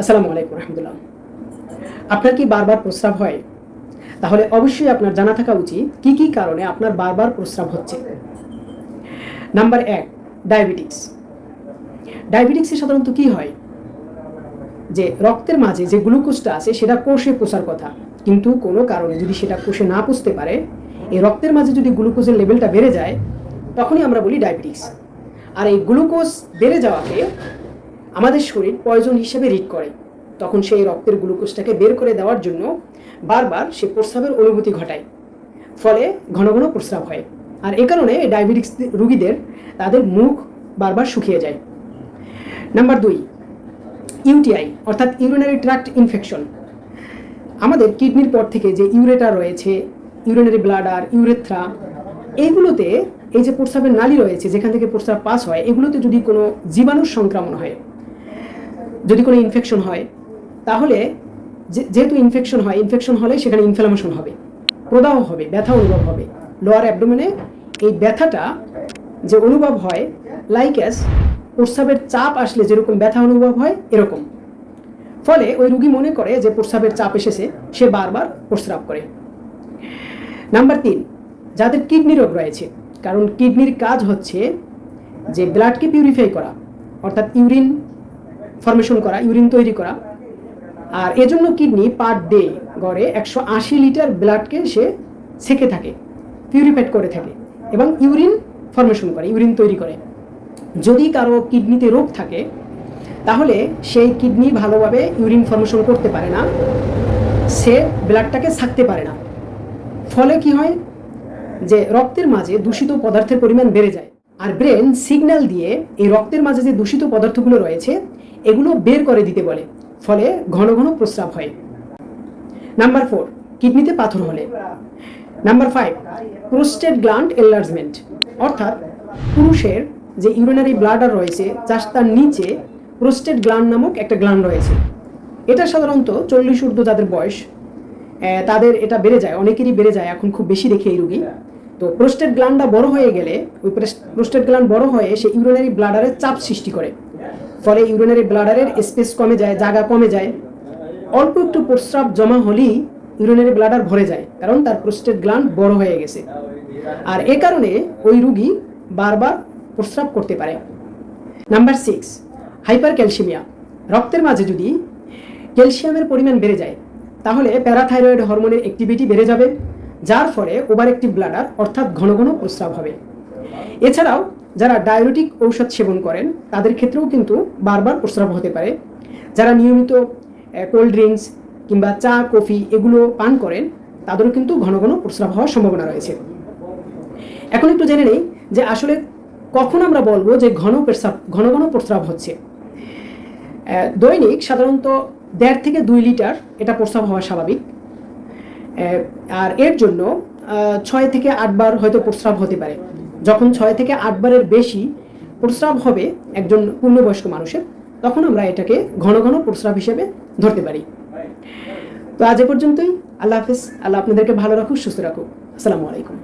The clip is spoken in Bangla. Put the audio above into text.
আসসালামু আলাইকুম রহমতুল্লাহ। আপনার কি বারবার প্রস্রাব হয়? তাহলে অবশ্যই আপনার জানা থাকা উচিত কি কি কারণে আপনার বারবার প্রস্রাব হচ্ছে। নাম্বার এক ডায়াবেটিক্স ডায়াবেটিক্সে সাধারণত কি হয়? যে রক্তের মাঝে যে গ্লুকোজটা আছে সেটা কোষে পোষার কথা। কিন্তু কোনো কারণে যদি সেটা কোষে না পুষতে পারে, এই রক্তের মাঝে যদি গ্লুকোজের লেভেলটা বেড়ে যায়, তখনই আমরা বলি ডায়াবেটিক্স আর এই গ্লুকোজ বেড়ে যাওয়াকে আমাদের শরীর পয়জন হিসেবে রিড করে। তখন সেই রক্তের গ্লুকোজটাকে বের করে দেওয়ার জন্য বারবার সে প্রস্রাবের অনুভূতি ঘটায়। ফলে ঘন ঘন প্রস্রাব হয়। আর এ কারণে ডায়াবেটিক্স রুগীদের তাদের মুখ বারবার শুকিয়ে যায়। নাম্বার দুই, ইউটিআই, অর্থাৎ ইউরিনারি ট্র্যাক্ট ইনফেকশন আমাদের কিডনির পর থেকে যে ইউরেটা রয়েছে ইউরিনারি ব্লাডার ইউরেথ্রা এইগুলোতে এই যে প্রস্রাবের নালী রয়েছে, যেখান থেকে প্রস্রাব পাস হয়, এগুলোতে যদি কোনো জীবাণুর সংক্রমণ হয় যদি কোনো ইনফেকশন হয়, তাহলে যেহেতু ইনফেকশন হয় ইনফেকশন হলে সেখানে ইনফ্লামেশন হবে, প্রদাহ হবে, ব্যথা অনুভব হবে। লোয়ার অ্যাবডোমেনে এই ব্যথাটা যে অনুভব হয় লাইক অ্যাস প্রস্রাবের চাপ আসলে যেরকম ব্যথা অনুভব হয়, এরকম। ফলে ওই রুগী মনে করে যে প্রস্রাবের চাপ এসেছে, সে বারবার প্রস্রাব করে। নাম্বার তিন, যাদের কিডনি রোগ রয়েছে, কারণ কিডনির কাজ হচ্ছে যে ব্লাডকে পিউরিফাই করা, অর্থাৎ ইউরিন ফর্মেশন করা ইউরিন তৈরি করা। আর এজন্য কিডনি পার ডে গড়ে একশো আশি লিটার ব্লাডকে সে সেকে থাকে পিউরিফাইড করে থাকে এবং ইউরিন ফরমেশন করে ইউরিন তৈরি করে। যদি কারও কিডনিতে রোগ থাকে, তাহলে সেই কিডনি ভালোভাবে ইউরিন ফরমেশন করতে পারে না, সে ব্লাডটাকে ছাকতে পারে না। ফলে কি হয়? যে রক্তের মাঝে দূষিত পদার্থের পরিমাণ বেড়ে যায়। আর ব্রেন সিগন্যাল দিয়ে এই রক্তের মাঝে যে দূষিত পদার্থগুলো রয়েছে এগুলো বের করে দিতে বলে, ফলে ঘন ঘন প্রস্রাব হয়। নাম্বার ফোর, কিডনিতে পাথর হলে। Number five, prostate gland enlargement, অর্থাৎ পুরুষের যে ইউরিনারি ব্লাডার রয়েছে, যার তার নিচে প্রোস্টেট গ্ল্যান্ড নামক একটা গ্ল্যান্ড রয়েছে। এটা সাধারণত চল্লিশ ঊর্ধ্ব যাদের বয়স তাদের এটা বেড়ে যায়, অনেকেরই বেড়ে যায়, এখন খুব বেশি দেখে এই রুগী। তো প্রোস্টেট গ্ল্যান্ডটা বড় হয়ে গেলে, ওই প্রোস্টেট গ্ল্যান্ড বড় হয়ে সে ইউরিনারি ব্লাডারের চাপ সৃষ্টি করে। ফলে ইউরিনারি ব্লাডারের স্পেস কমে যায় জায়গা কমে যায়। অল্প একটু প্রস্রাব জমা হলেই ইউরিনারি ব্লাডার ভরে যায়, কারণ তার প্রোস্টেট গ্ল্যান্ড বড় হয়ে গেছে। আর এ কারণে ওই রুগী বারবার প্রস্রাব করতে পারে। নাম্বার সিক্স হাইপার ক্যালসিমিয়া রক্তের মাঝে যদি ক্যালসিয়ামের পরিমাণ বেড়ে যায়, তাহলে প্যারাথাইরয়েড হরমোনের অ্যাক্টিভিটি বেড়ে যাবে, যার ফলে ওভার অ্যাক্টিভ ব্লাডার অর্থাৎ ঘন ঘন প্রস্রাব হবে। এছাড়াও যারা ডায়াবেটিক ঔষধ সেবন করেন, তাদের ক্ষেত্রেও কিন্তু বারবার প্রস্রাব হতে পারে। যারা নিয়মিত কোল্ড ড্রিঙ্কস কিংবা চা, কফি এগুলো পান করেন, তাদেরও কিন্তু ঘন ঘন প্রস্রাব হওয়ার সম্ভাবনা রয়েছে। এখন একটু জেনে নেই যে আসলে কখন আমরা বলব যে ঘন প্রস্রাব, ঘন ঘন প্রস্রাব হচ্ছে। দৈনিক সাধারণত দেড় থেকে দুই লিটার এটা প্রস্রাব হওয়া স্বাভাবিক। আর এর জন্য ছয় থেকে আটবার হয়তো প্রস্রাব হতে পারে। যখন ছয় থেকে আটবারের বেশি প্রস্রাব হবে একজন পূর্ণবয়স্ক মানুষের, তখন আমরা এটাকে ঘন ঘন প্রস্রাব হিসেবে ধরতে পারি। তো আজ এ পর্যন্তই। আল্লাহ হাফিজ। আল্লাহ আপনাদেরকে ভালো রাখুক, সুস্থ রাখুক। আসসালামু আলাইকুম।